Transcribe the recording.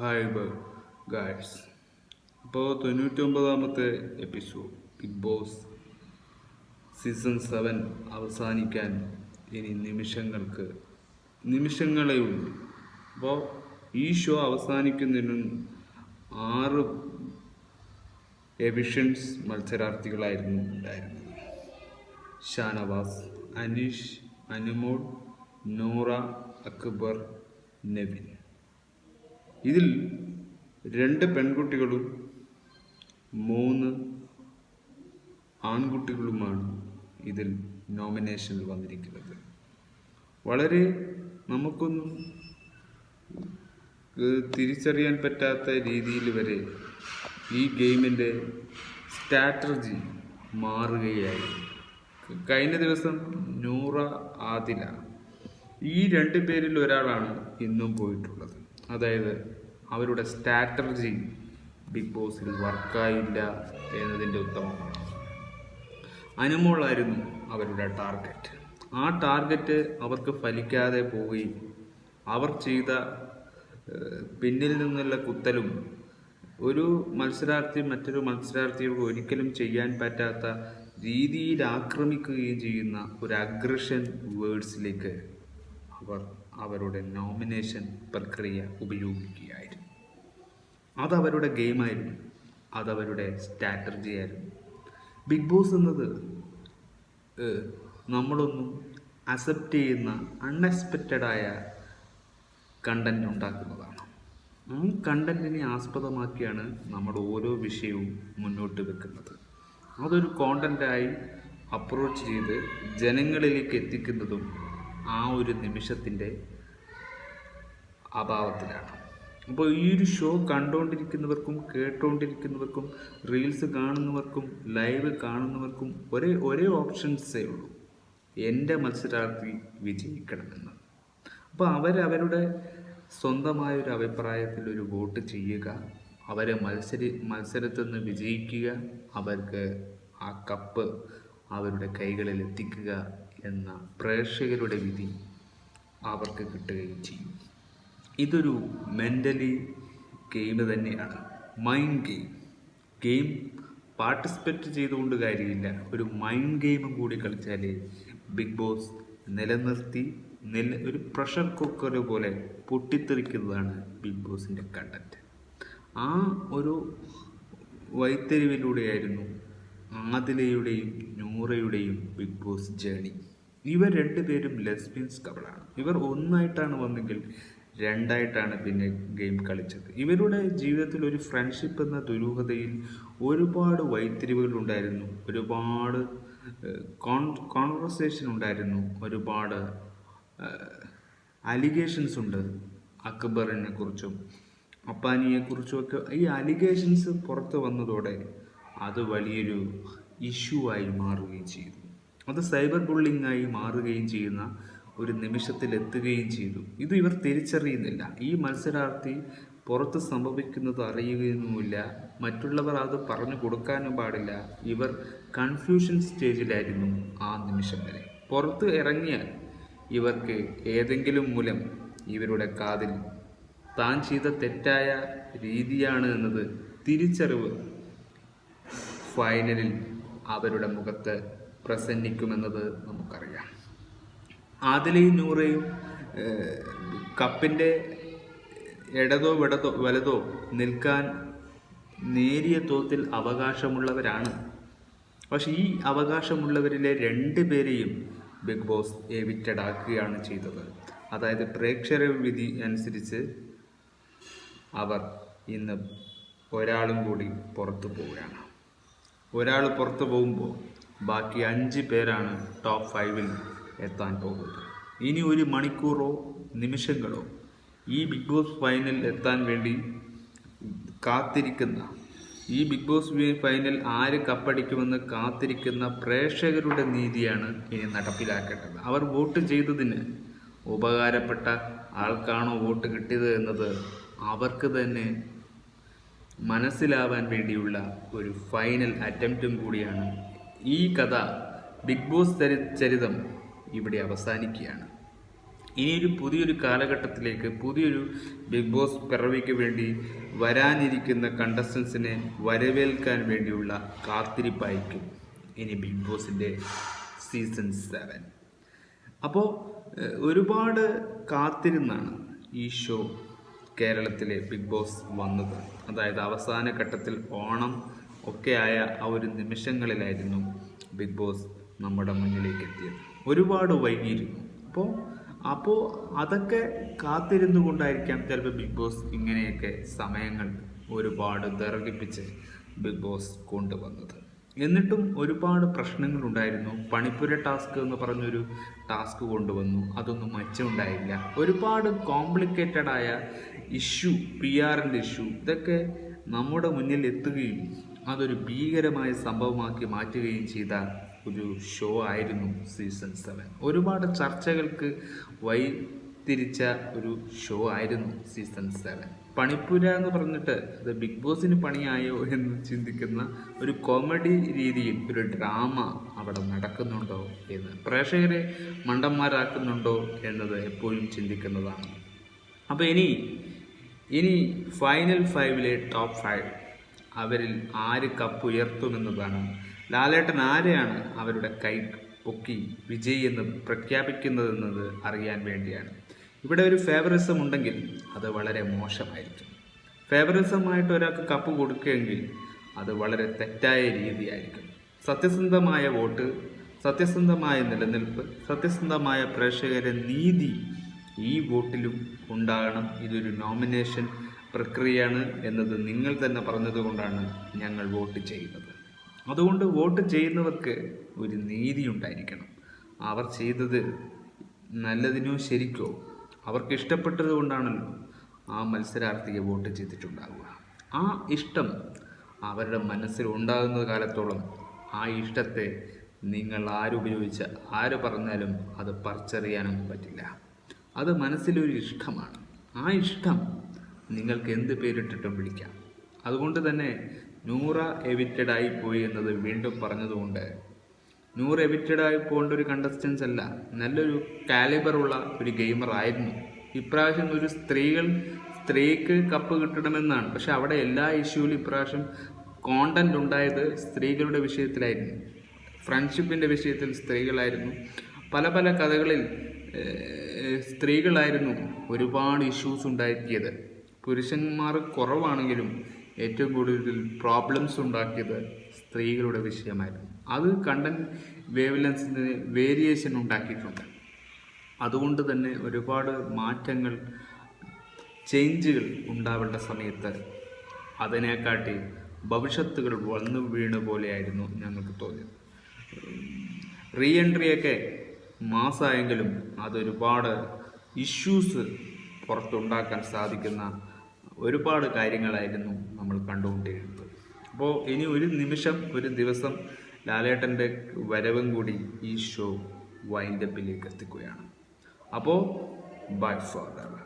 Hi guys തൊണ്ണൂറ്റൊമ്പതാമത്തെ episode Bigg Boss season seven അവസാനിക്കാൻ ഇനി നിമിഷങ്ങൾക്ക് നിമിഷങ്ങളേ ഉള്ളൂ. അപ്പോൾ ഈ ഷോ അവസാനിക്കുന്നതിനും ആറ് എവിഷൻസ് മത്സരാർത്ഥികളായിരുന്നു ഉണ്ടായിരുന്നത്. ഷാനവാസ് അനീഷ് അനുമോൾ നൂറ അക്ബർ നബിൻ ഇതിൽ രണ്ട് പെൺകുട്ടികളും മൂന്ന് ആൺകുട്ടികളുമാണ് ഇതിൽ നോമിനേഷനിൽ വന്നിരിക്കുന്നത്. വളരെ നമുക്കൊന്നും തിരിച്ചറിയാൻ പറ്റാത്ത രീതിയിൽ വരെ ഈ ഗെയിമിന്റെ സ്ട്രാറ്റജി മാറുകയായി. കഴിഞ്ഞ ദിവസം നൂറ ആദില ഈ രണ്ട് പേരിൽ ഒരാളാണ് ഇന്നും പോയിട്ടുള്ളത്. അതായത് അവരുടെ സ്ട്രാറ്റജി ബിഗ് ബോസിൽ വർക്കായില്ല എന്നതിന്റെ ഉത്തമമാണ്. അനുമോളായിരുന്നു അവരുടെ ടാർഗറ്റ്. ആ ടാർഗറ്റ് അവർക്ക് ഫലിക്കാതെ പോവുകയും അവർ ചെയ്ത പിന്നിൽ നിന്നുള്ള കുത്തലും ഒരു മത്സരാർത്ഥി മറ്റൊരു മത്സരാർത്ഥിയോട് ഒരിക്കലും ചെയ്യാൻ പറ്റാത്ത രീതിയിൽ ആക്രമിക്കുകയും ചെയ്യുന്ന ഒരു അഗ്രഷൻ വേർഡ്സിലേക്ക് അവർ അവരുടെ നോമിനേഷൻ പ്രക്രിയ ഉപയോഗിക്കുകയായിരുന്നു. അതവരുടെ ഗെയിമായിരുന്നു അതവരുടെ സ്ട്രാറ്റജിയായിരുന്നു ബിഗ് ബോസ് എന്നത് നമ്മളൊന്നും അക്സെപ്റ്റ് ചെയ്യുന്ന അൺഎക്സ്പെക്റ്റഡായ കണ്ടന്റ് ഉണ്ടാക്കുന്നതാണ്. ആ കണ്ടന്റിനെ ആസ്പദമാക്കിയാണ് നമ്മൾ ഓരോ വിഷയവും മുന്നോട്ട് വെക്കുന്നത്. അതൊരു കോണ്ടന്റായി അപ്രോച്ച് ചെയ്ത് ജനങ്ങളിലേക്ക് എത്തിക്കുന്നതും ആ ഒരു നിമിഷത്തിന്റെ അഭാവത്തിലാണ്. അപ്പോൾ ഈ ഒരു ഷോ കണ്ടുകൊണ്ടിരിക്കുന്നവർക്കും കേട്ടുകൊണ്ടിരിക്കുന്നവർക്കും റീൽസ് കാണുന്നവർക്കും ലൈവ് കാണുന്നവർക്കും ഒരേ ഒരേ ഓപ്ഷൻസേ ഉള്ളൂ. എന്റെ മത്സരാർത്ഥി വിജയിക്കണമെന്ന്. അപ്പോൾ അവരവരുടെ സ്വന്തമായ ഒരു അഭിപ്രായത്തിൽ ഒരു വോട്ട് ചെയ്യുക അവരെ മത്സരി മത്സരത്തിൽ നിന്ന് വിജയിക്കുക അവർക്ക് ആ കപ്പ് അവരുടെ കൈകളിൽ എത്തിക്കുക എന്ന പ്രേക്ഷകരുടെ വിധി അവർക്ക് കിട്ടുകയും ചെയ്യും. ഇതൊരു മെന്റലി ഗെയിം തന്നെയാണ്. മൈൻഡ് ഗെയിം ഗെയിം പാർട്ടിസിപ്പേറ്റ് ചെയ്തുകൊണ്ട് കാര്യമില്ല. ഒരു മൈൻഡ് ഗെയിമും കൂടി കളിച്ചാൽ ബിഗ് ബോസ് നിലനിർത്തി നില ഒരു പ്രഷർ കുക്കർ പോലെ പൊട്ടിത്തെറിക്കുന്നതാണ് ബിഗ് ബോസിന്റെ കണ്ടന്റ് ആ ഒരു വൈത്തരിവിലൂടെയായിരുന്നു ആദിലയുടെയും നൂറയുടെയും ബിഗ് ബോസ് ജേണി. ഇവർ രണ്ടുപേരും ലെസ്ബിയൻസ് കപ്പിളാണ്. ഇവർ ഒന്നായിട്ടാണ് വന്നെങ്കിൽ രണ്ടായിട്ടാണ് പിന്നെ ഗെയിം കളിച്ചത്. ഇവരുടെ ജീവിതത്തിൽ ഒരു ഫ്രണ്ട്ഷിപ്പ് എന്ന ദുരൂഹതയിൽ ഒരുപാട് വൈത്തിരിവുകൾ ഉണ്ടായിരുന്നു. ഒരുപാട് കോൺവെർസേഷൻ ഉണ്ടായിരുന്നു. ഒരുപാട് അലിഗേഷൻസ് ഉണ്ട്. അക്ബറിനെ കുറിച്ചും അപ്പാനിയെക്കുറിച്ചും ഒക്കെ. ഈ അലിഗേഷൻസ് പുറത്ത് വന്നതോടെ അത് വലിയൊരു ഇഷ്യൂ ആയി മാറുകയും ചെയ്തു. അത് സൈബർ ബുള്ളിംഗ് ആയി മാറുകയും ചെയ്യുന്ന ഒരു നിമിഷത്തിൽ എത്തുകയും ചെയ്തു. ഇത് ഇവർ തിരിച്ചറിയുന്നില്ല. ഈ മത്സരാർത്ഥി പുറത്ത് സംഭവിക്കുന്നത് അറിയുകയൊന്നുമില്ല. മറ്റുള്ളവർ അത് പറഞ്ഞു കൊടുക്കാനും പാടില്ല. ഇവർ കൺഫ്യൂഷൻ സ്റ്റേജിലായിരുന്നു ആ നിമിഷം വരെ. പുറത്ത് ഇറങ്ങിയാൽ ഇവർക്ക് ഏതെങ്കിലും മൂലം ഇവരുടെ കാതിൽ താൻ ചെയ്ത തെറ്റായ രീതിയാണ് എന്നത് തിരിച്ചറിവ് ഫൈനലിൽ അവരുടെ മുഖത്ത് പ്രസന്നിക്കുമെന്നത് നമുക്കറിയാം. ആദിലയും നൂറയും കപ്പിന്റെ ഇടതോ വിടതോ വലതോ നിൽക്കാൻ നേരിയ തോതിൽ അവകാശമുള്ളവരാണ്. പക്ഷെ ഈ അവകാശമുള്ളവരിലെ രണ്ട് പേരെയും ബിഗ് ബോസ് എവിറ്റഡ് ആക്കുകയാണ് ചെയ്തത്. അതായത് പ്രേക്ഷക വിധി അനുസരിച്ച് അവർ ഇന്ന് ഒരാളും കൂടി പുറത്തു പോവുകയാണ്. ഒരാൾ പുറത്ത് പോകുമ്പോൾ ബാക്കി അഞ്ച് പേരാണ് ടോപ്പ് ഫൈവിൽ എത്താൻ പോകുന്നത്. ഇനി ഒരു മണിക്കൂറോ നിമിഷങ്ങളോ ഈ ബിഗ് ബോസ് ഫൈനൽ എത്താൻ വേണ്ടി കാത്തിരിക്കുന്ന ഈ ബിഗ് ബോസ് ഫൈനൽ ആര് കപ്പടിക്കുമെന്ന് കാത്തിരിക്കുന്ന പ്രേക്ഷകരുടെ നീതിയാണ് ഇനി നടപ്പിലാക്കേണ്ടത്. അവർ വോട്ട് ചെയ്തതിന് ഉപകാരപ്പെട്ട ആൾക്കാണോ വോട്ട് കിട്ടിയത് എന്നത് അവർക്ക് തന്നെ മനസ്സിലാവാൻ വേണ്ടിയുള്ള ഒരു ഫൈനൽ അറ്റംപ്റ്റും കൂടിയാണ് ഈ കഥ ബിഗ് ബോസ് ചരി ചരിതം ഇവിടെ അവസാനിക്കുകയാണ്. ഇനിയൊരു പുതിയൊരു കാലഘട്ടത്തിലേക്ക് പുതിയൊരു ബിഗ് ബോസ് പിറവിക്ക് വേണ്ടി വരാനിരിക്കുന്ന കണ്ടസ്റ്റൻസിനെ വരവേൽക്കാൻ വേണ്ടിയുള്ള കാത്തിരിപ്പായിരിക്കും ഇനി ബിഗ് ബോസിന്റെ സീസൺ സെവൻ അപ്പോൾ ഒരുപാട് കാത്തിരുന്നാണ് ഈ ഷോ കേരളത്തിലെ ബിഗ് ബോസ് വന്നത്. അതായത് അവസാന ഘട്ടത്തിൽ ഓണം ഒക്കെ ആയ ആ ഒരു നിമിഷങ്ങളിലായിരുന്നു ബിഗ് ബോസ് നമ്മുടെ മുന്നിലേക്ക് എത്തിയത്. ഒരുപാട് വൈകിയിരുന്നു. അപ്പോൾ അപ്പോൾ അതൊക്കെ കാത്തിരുന്നു കൊണ്ടായിരിക്കാം ചിലപ്പോൾ ബിഗ് ബോസ് ഇങ്ങനെയൊക്കെ സമയങ്ങൾ ഒരുപാട് ദർഘിപ്പിച്ച് ബിഗ് ബോസ് കൊണ്ടുവന്നത്. എന്നിട്ടും ഒരുപാട് പ്രശ്നങ്ങളുണ്ടായിരുന്നു. പണിപ്പുര ടാസ്ക് എന്ന് പറഞ്ഞൊരു ടാസ്ക് കൊണ്ടുവന്നു. അതൊന്നും മെച്ചമുണ്ടായില്ല. ഒരുപാട് കോംപ്ലിക്കേറ്റഡ് ആയ ഇഷ്യൂ പി ആറിന്റെ ഇഷ്യൂ ഇതൊക്കെ നമ്മുടെ മുന്നിൽ എത്തുകയും അതൊരു ഭീകരമായ സംഭവമാക്കി മാറ്റുകയും ചെയ്ത ഒരു ഷോ ആയിരുന്നു സീസൺ സെവൻ ഒരുപാട് ചർച്ചകൾക്ക് തിരിച്ച ഒരു ഷോ ആയിരുന്നു സീസൺ സെവൻ പണിപ്പുര എന്ന് പറഞ്ഞിട്ട് അത് ബിഗ് ബോസിന് പണിയായോ എന്ന് ചിന്തിക്കുന്ന ഒരു കോമഡി രീതിയിൽ ഒരു ഡ്രാമ അവിടെ നടക്കുന്നുണ്ടോ എന്ന് പ്രേക്ഷകരെ മണ്ടന്മാരാക്കുന്നുണ്ടോ എന്നത് എപ്പോഴും ചിന്തിക്കുന്നതാണ്. അപ്പോൾ ഇനി ഇനി ഫൈനൽ ഫൈവിലെ ടോപ്പ് ഫൈവ് അവരിൽ ആര് കപ്പ് ഉയർത്തുമെന്നതാണ് ലാലേട്ടൻ ആരെയാണ് അവരുടെ കൈ പൊക്കി വിജയി എന്ന് പ്രഖ്യാപിക്കുന്നതെന്നത് അറിയാൻ വേണ്ടിയാണ്. ഇവിടെ ഒരു ഫേവറിസം ഉണ്ടെങ്കിൽ അത് വളരെ മോശമായിരിക്കും. ഫേവറിസമായിട്ട് ഒരാൾക്ക് കപ്പ് കൊടുക്കുകയെങ്കിൽ അത് വളരെ തെറ്റായ രീതിയായിരിക്കും. സത്യസന്ധമായ വോട്ട് സത്യസന്ധമായ നിലനിൽപ്പ് സത്യസന്ധമായ പ്രേക്ഷകരെ നീതി ഈ വോട്ടിലും ഉണ്ടാകണം. ഇതൊരു നോമിനേഷൻ പ്രക്രിയയാണ് എന്നത് നിങ്ങൾ തന്നെ പറഞ്ഞതുകൊണ്ടാണ് ഞങ്ങൾ വോട്ട് ചെയ്യുന്നത്. അതുകൊണ്ട് വോട്ട് ചെയ്യുന്നവർക്ക് ഒരു നീതി ഉണ്ടായിരിക്കണം. അവർ ചെയ്തത് നല്ലതിനോ ശരിക്കോ അവർക്ക് ഇഷ്ടപ്പെട്ടത് കൊണ്ടാണല്ലോ ആ മത്സരാർത്ഥിയെ വോട്ട് ചെയ്തിട്ടുണ്ടാവുക. ആ ഇഷ്ടം അവരുടെ മനസ്സിൽ ഉണ്ടാകുന്ന കാലത്തോളം ആ ഇഷ്ടത്തെ നിങ്ങൾ ആരുപയോഗിച്ച് ആര് പറഞ്ഞാലും അത് പറിച്ചറിയാനും പറ്റില്ല. അത് മനസ്സിലൊരു ഇഷ്ടമാണ്. ആ ഇഷ്ടം നിങ്ങൾക്ക് എന്ത് പേരിട്ടിട്ടും വിളിക്കാം. അതുകൊണ്ട് തന്നെ നൂറ എവിറ്റഡായി പോയി എന്നത് വീണ്ടും പറഞ്ഞതുകൊണ്ട് നൂറ് എവിറ്റഡ് ആയി പോകേണ്ട ഒരു കണ്ടസ്റ്റൻസ് അല്ല നല്ലൊരു കാലിബറുള്ള ഒരു ഗെയിമർ ആയിരുന്നു. ഇപ്രാവശ്യം ഒരു സ്ത്രീകൾ സ്ത്രീക്ക് കപ്പ് കിട്ടണമെന്നാണ്. പക്ഷെ അവിടെ എല്ലാ ഇഷ്യൂവിലും ഇപ്രാവശ്യം കോണ്ടന്റ് ഉണ്ടായത് സ്ത്രീകളുടെ വിഷയത്തിലായിരുന്നു. ഫ്രണ്ട്ഷിപ്പിന്റെ വിഷയത്തിൽ സ്ത്രീകളായിരുന്നു. പല പല കഥകളിൽ സ്ത്രീകളായിരുന്നു ഒരുപാട് ഇഷ്യൂസ് ഉണ്ടാക്കിയത്. പുരുഷന്മാർ കുറവാണെങ്കിലും ഏറ്റവും കൂടുതൽ പ്രോബ്ലംസ് ഉണ്ടാക്കിയത് സ്ത്രീകളുടെ വിഷയമായിരുന്നു. അത് കണ്ടൻ വേവലൻസിന് വേരിയേഷൻ ഉണ്ടാക്കിയിട്ടുണ്ട്. അതുകൊണ്ട് തന്നെ ഒരുപാട് മാറ്റങ്ങൾ ചേഞ്ചുകൾ ഉണ്ടാവേണ്ട സമയത്ത് അതിനെക്കാട്ടി ഭവിഷ്യത്തുകൾ വന്നു വീണ പോലെയായിരുന്നു ഞങ്ങൾക്ക് തോന്നിയത്. റീ എൻട്രിയൊക്കെ മാസമായെങ്കിലും അതൊരുപാട് ഇഷ്യൂസ് പുറത്തുണ്ടാക്കാൻ സാധിക്കുന്ന ഒരുപാട് കാര്യങ്ങളായിരുന്നു നമ്മൾ കണ്ടുകൊണ്ടിരുന്നത്. അപ്പോൾ ഇനി ഒരു നിമിഷം ഒരു ദിവസം ലാലേട്ടന്റെ വരവും കൂടി ഈ ഷോ വൈൻഡപ്പിലേക്ക് എത്തിക്കുകയാണ്. അപ്പോൾ ബൈ ഫോർ എവർ